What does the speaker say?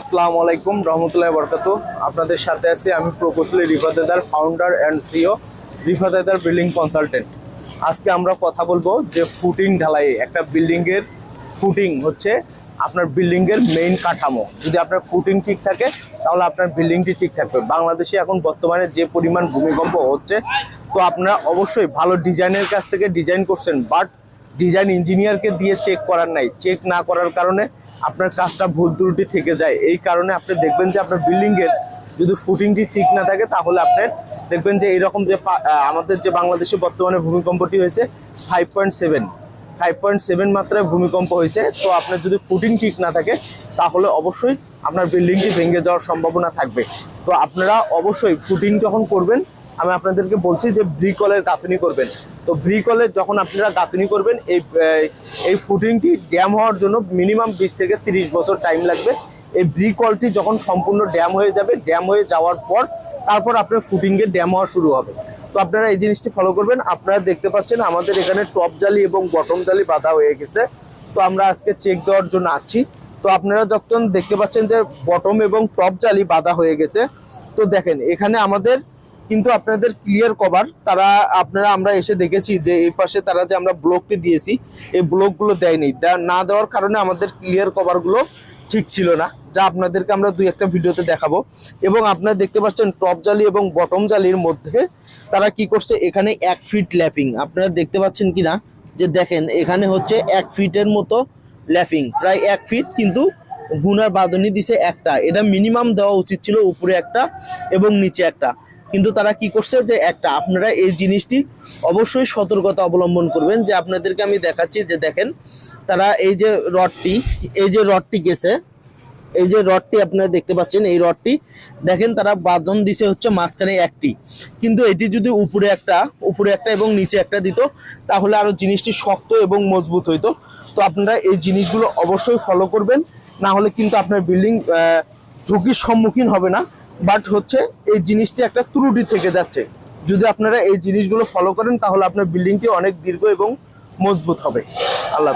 আসসালামু আলাইকুম, রহমতুল্লাহ বরকাত আপনাদের সাথে আছি আমি প্রকৌশলী রিফাতেদার ফাউন্ডার অ্যান্ড সিও রিফাতেদার বিল্ডিং কনসালটেন্ট আজকে আমরা কথা বলব যে ফুটিং ঢালাই, একটা বিল্ডিংয়ের ফুটিং হচ্ছে আপনার বিল্ডিংয়ের মেইন কাঠামো। যদি আপনার ফুটিং ঠিক থাকে, তাহলে আপনার বিল্ডিংটি ঠিক থাকবে। বাংলাদেশে এখন বর্তমানে যে পরিমাণ ভূমিকম্প হচ্ছে, তো আপনারা অবশ্যই ভালো ডিজাইনের কাছ থেকে ডিজাইন করছেন বাট ডিজাইন ইঞ্জিনিয়ারকে দিয়ে চেক করার নাই। চেক না করার কারণে আপনার কাজটা ভুল ত্রুটি থেকে যায়। এই কারণে আপনি দেখবেন যে আপনার বিল্ডিংয়ের যদি ফুটিংটি ঠিক না থাকে, তাহলে আপনার দেখবেন যে এইরকম যে আমাদের যে বাংলাদেশে বর্তমানে ভূমিকম্পটি হয়েছে five point seven five point seven মাত্রায় ভূমিকম্প হয়েছে। তো আপনার যদি ফুটিং ঠিক না থাকে, তাহলে অবশ্যই আপনার বিল্ডিংটি ভেঙে যাওয়ার সম্ভাবনা থাকবে। তো আপনারা অবশ্যই ফুটিং যখন করবেন আমি আপনাদেরকে বলছি যে ব্রিকলের গাঁথনি করবেন। তো ব্রিকলের যখন আপনারা গাঁথনি করবেন, এই এই ফুটিংটি ড্যাম হওয়ার জন্য মিনিমাম বিশ থেকে তিরিশ বছর টাইম লাগবে। এই ব্রিকলটি যখন সম্পূর্ণ ড্যাম হয়ে যাবে ড্যাম হয়ে যাওয়ার পর তারপর আপনার ফুটিংয়ের ড্যাম হওয়া শুরু হবে। তো আপনারা এই জিনিসটি ফলো করবেন। আপনারা দেখতে পাচ্ছেন আমাদের এখানে টপ জালি এবং বটম জালি বাঁধা হয়ে গেছে। তো আমরা আজকে চেক দেওয়ার জন্য আছি। তো আপনারা যখন দেখতে পাচ্ছেন যে বটম এবং টপ জালি বাঁধা হয়ে গেছে, তো দেখেন এখানে আমাদের কিন্তু আপনাদের ক্লিয়ার কভার তারা, আপনারা, আমরা এসে দেখেছি যে এই পাশে তারা যে আমরা ব্লকটি দিয়েছি, এই ব্লকগুলো দেয়নি। না দেওয়ার কারণে আমাদের ক্লিয়ার কভারগুলো ঠিক ছিল না, যা আপনাদেরকে আমরা দুই একটা ভিডিওতে দেখাবো। এবং আপনারা দেখতে পাচ্ছেন টপ জালি এবং বটম জালির মধ্যে তারা কি করছে, এখানে এক ফিট ল্যাপিং আপনারা দেখতে পাচ্ছেন কি না যে দেখেন, এখানে হচ্ছে এক ফিটের মতো ল্যাপিং প্রায় এক ফিট কিন্তু গুনার বাঁধনি দিছে একটা। এটা মিনিমাম দেওয়া উচিত ছিল উপরে একটা এবং নিচে একটা। কিন্তু তারা কি করছে যে একটা, আপনারা এই জিনিসটি অবশ্যই সতর্কতা অবলম্বন করবেন। যে আপনাদেরকে আমি দেখাচ্ছি যে দেখেন, তারা এই যে রডটি, এই যে রডটি গেছে, এই যে রডটি আপনারা দেখতে পাচ্ছেন, এই রডটি, দেখেন তারা বাঁধন দিছে হচ্ছে মাঝখানে একটি। কিন্তু এটি যদি উপরে একটা উপরে একটা এবং নিচে একটা দিত, তাহলে আরও জিনিসটি শক্ত এবং মজবুত হইতো। তো আপনারা এই জিনিসগুলো অবশ্যই ফলো করবেন, না হলে কিন্তু আপনার বিল্ডিং ঝুঁকির সম্মুখীন হবে না। বাট হচ্ছে এই জিনিসটি একটা ত্রুটি থেকে যাচ্ছে যদি আপনারা এই জিনিসগুলো ফলো করেন, তাহলে আপনার বিল্ডিংটি অনেক দীর্ঘ এবং মজবুত হবে আল্লাহ।